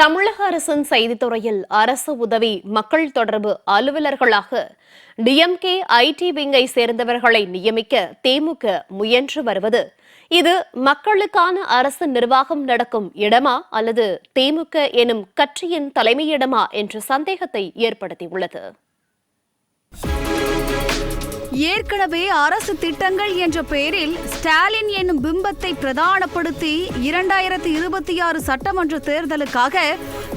தமிழக அரசின் செய்தித்துறையில் அரசு உதவி மக்கள் தொடர்பு அலுவலர்களாக டிஎம்கே ஐடி விங்கை சேர்ந்தவர்களை நியமிக்க திமுக முயன்று வருவது. இது மக்களுக்கான அரசு நிர்வாகம் நடக்கும் இடமா அல்லது திமுக எனும் கட்சியின் தலைமையிடமா என்ற சந்தேகத்தை ஏற்படுத்தியுள்ளது. ஏற்கனவே அரசு திட்டங்கள் என்ற பெயரில் ஸ்டாலின் என்னும் பிம்பத்தை பிரதானப்படுத்தி இரண்டாயிரத்தி இருபத்தி ஆறு சட்டமன்ற தேர்தலுக்காக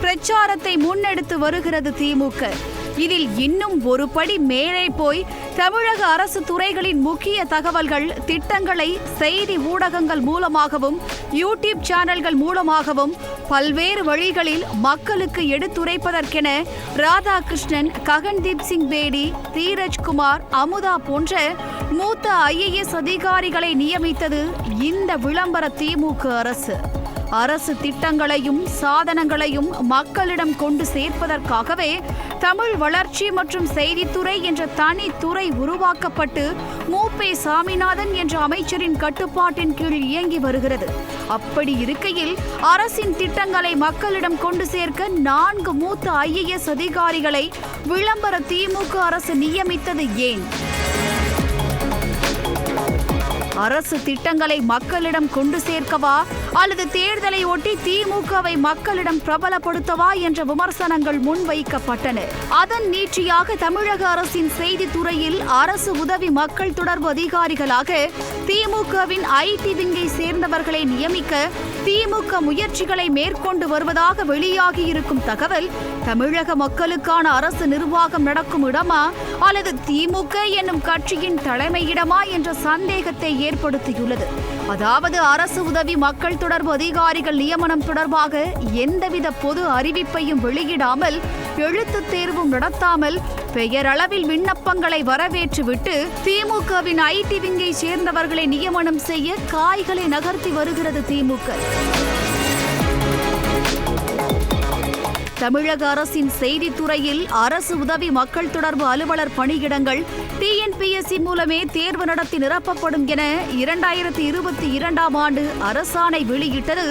பிரச்சாரத்தை முன்னெடுத்து வருகிறது திமுக. இதில் இன்னும் ஒரு படி மேலே போய் தமிழக அரசு துறைகளின் முக்கிய தகவல்கள் திட்டங்களை செய்தி ஊடகங்கள் மூலமாகவும் யூடியூப் சேனல்கள் மூலமாகவும் பல்வேறு வழிகளில் மக்களுக்கு எடுத்துரைப்பதற்கென ராதாகிருஷ்ணன் ககன்தீப் சிங் பேடி தீரஜ்குமார் அமுதா போன்ற மூத்த ஐஏஎஸ் அதிகாரிகளை நியமித்தது இந்த விளம்பர திமுக அரசு. அரசு திட்டங்களையும் சாதனங்களையும் மக்களிடம் கொண்டு சேர்ப்பதற்காகவே தமிழ் வளர்ச்சி மற்றும் செய்தித்துறை என்ற தனி துறை உருவாக்கப்பட்டு மூப்பே சாமிநாதன் என்ற அமைச்சரின் கட்டுப்பாட்டின் கீழ் இயங்கி வருகிறது. அப்படி இருக்கையில் அரசின் திட்டங்களை மக்களிடம் கொண்டு சேர்க்க நான்கு மூத்த ஐஏஎஸ் அதிகாரிகளை விளம்பர திமுக அரசு நியமித்தது ஏன்? அரசு திட்டங்களை மக்களிடம் கொண்டு சேர்க்கவா அல்லது தேர்தலை ஒட்டி திமுகவை மக்களிடம் பிரபலப்படுத்தவா என்ற விமர்சனங்கள் முன்வைக்கப்பட்டன. அதன் நீட்சியாக தமிழக அரசின் செய்தித்துறையில் அரசு உதவி மக்கள் தொடர்பு அதிகாரிகளாக திமுகவின் ஐடி விங்கை சேர்ந்தவர்களை நியமிக்க திமுக முயற்சிகளை மேற்கொண்டு வருவதாக வெளியாகி இருக்கும் தகவல் தமிழக மக்களுக்கான அரசு நிர்வாகம் நடக்கும் இடமா அல்லது திமுக என்னும் கட்சியின் தலைமையிடமா என்ற சந்தேகத்தை ஏற்படுத்தியுள்ளது. அதாவது அரசு உதவி மக்கள் தொடர்பு அதிகாரிகள் நியமனம் தொடர்பாக எந்தவித பொது அறிவிப்பையும் வெளியிடாமல் எழுத்து தேர்வும் நடத்தாமல் பெயரளவில் விண்ணப்பங்களை வரவேற்றுவிட்டு திமுகவின் ஐடி விங்கை சேர்ந்தவர்களை நியமனம் செய்ய காய்களை நகர்த்தி வருகிறது திமுக. தமிழக அரசின் செய்தித்துறையில் அரசு உதவி மக்கள் தொடர்பு அலுவலர் பணியிடங்கள் டிஎன்பிஎஸ்சி மூலமே தேர்வு நடத்தி நிரப்பப்படும் என இரண்டாயிரத்தி இருபத்தி இரண்டாம் ஆண்டு அரசாணை வெளியிட்டது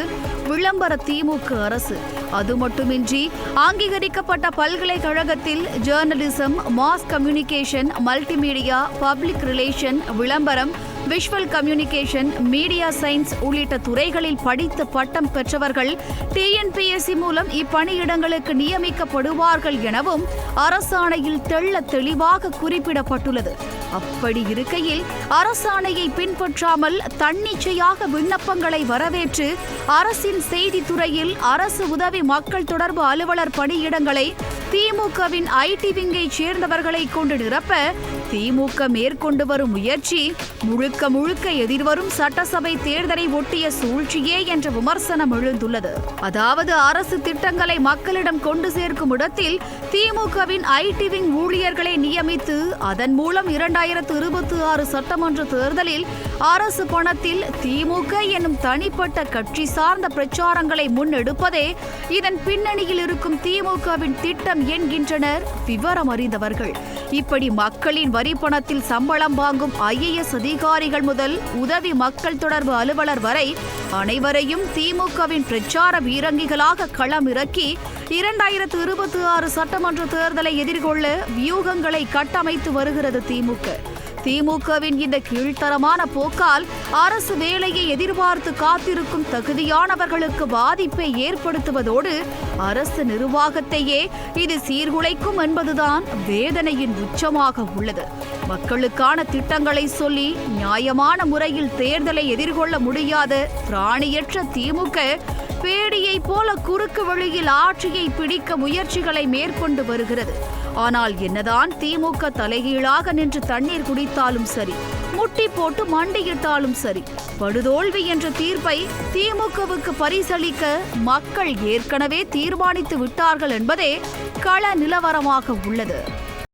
விளம்பர திமுக அரசு. அது மட்டுமின்றி அங்கீகரிக்கப்பட்ட பல்கலைக்கழகத்தில் journalism mass communication multimedia public relation விளம்பரம் விஷுவல் கம்யூனிகேஷன் மீடியா சயின்ஸ் உள்ளிட்ட துறைகளில் படித்து பட்டம் பெற்றவர்கள் டிஎன்பிஎஸ்சி மூலம் இப்பணியிடங்களுக்கு நியமிக்கப்படுவார்கள் எனவும் அரசாணையில் தெள்ள தெளிவாக குறிப்பிடப்பட்டுள்ளது. அப்படி இருக்கையில் அரசாணையை பின்பற்றாமல் தன்னிச்சையாக விண்ணப்பங்களை வரவேற்று அரசின் செய்தித்துறையில் அரசு உதவி மக்கள் தொடர்பு அலுவலர் பணியிடங்களை திமுகவின் ஐடி விங்கை சேர்ந்தவர்களை கொண்டு நிரப்ப திமுக மேற்கொண்டு வரும் முயற்சி முழுக்க முழுக்க எதிர்வரும் சட்டசபை தேர்தலை ஒட்டிய சூழ்ச்சியே என்ற விமர்சனம் எழுந்துள்ளது. அதாவது அரசு திட்டங்களை மக்களிடம் கொண்டு சேர்க்கும் இடத்தில் திமுகவின் ஐடி விங் ஊழியர்களை நியமித்து அதன் மூலம் இரண்டாயிரத்து இருபத்தி ஆறு சட்டமன்ற தேர்தலில் அரசு பணத்தில் திமுக என்னும் தனிப்பட்ட கட்சி சார்ந்த பிரச்சாரங்களை முன்னெடுப்பதே இதன் பின்னணியில் இருக்கும் திமுகவின் திட்டம் என்கின்றனர் விவரம் அறிந்தவர்கள் இப்படி மக்களின் வரி பணத்தில் சம்பளம் வாங்கும் ஐஏஎஸ் அதிகாரிகள் முதல் உதவி மக்கள் தொடர்பு அலுவலர் வரை அனைவரையும் திமுகவின் பிரச்சார வீரங்கிகளாக களம் இறக்கி இரண்டாயிரத்து இருபத்தி ஆறு சட்டமன்ற தேர்தலை எதிர்கொள்ள வியூகங்களை கட்டமைத்து வருகிறது திமுக. திமுகவின் இந்த கீழ்த்தரமான போக்கால் அரசு வேலையை எதிர்பார்த்து காத்திருக்கும் தகுதியானவர்களுக்கு பாதிப்பை ஏற்படுத்துவதோடு அரசு நிர்வாகத்தையே இது சீர்குலைக்கும் என்பதுதான் வேதனையின் உச்சமாக உள்ளது. மக்களுக்கான திட்டங்களை சொல்லி நியாயமான முறையில் தேர்தலை எதிர்கொள்ள முடியாத பிராணியற்ற திமுக பேடியை போல குறுக்கு வழியில் ஆட்சியை பிடிக்க முயற்சிகளை மேற்கொண்டு வருகிறது. ஆனால் என்னதான் திமுக தலைகீழாக நின்று தண்ணீர் குடித்தாலும் சரி முட்டி போட்டு மண்டியிட்டாலும் சரி படுதோல்வி என்ற தீர்ப்பை திமுகவுக்கு பரிசளிக்க மக்கள் ஏற்கனவே தீர்மானித்து விட்டார்கள் என்பதே கள நிலவரமாக உள்ளது.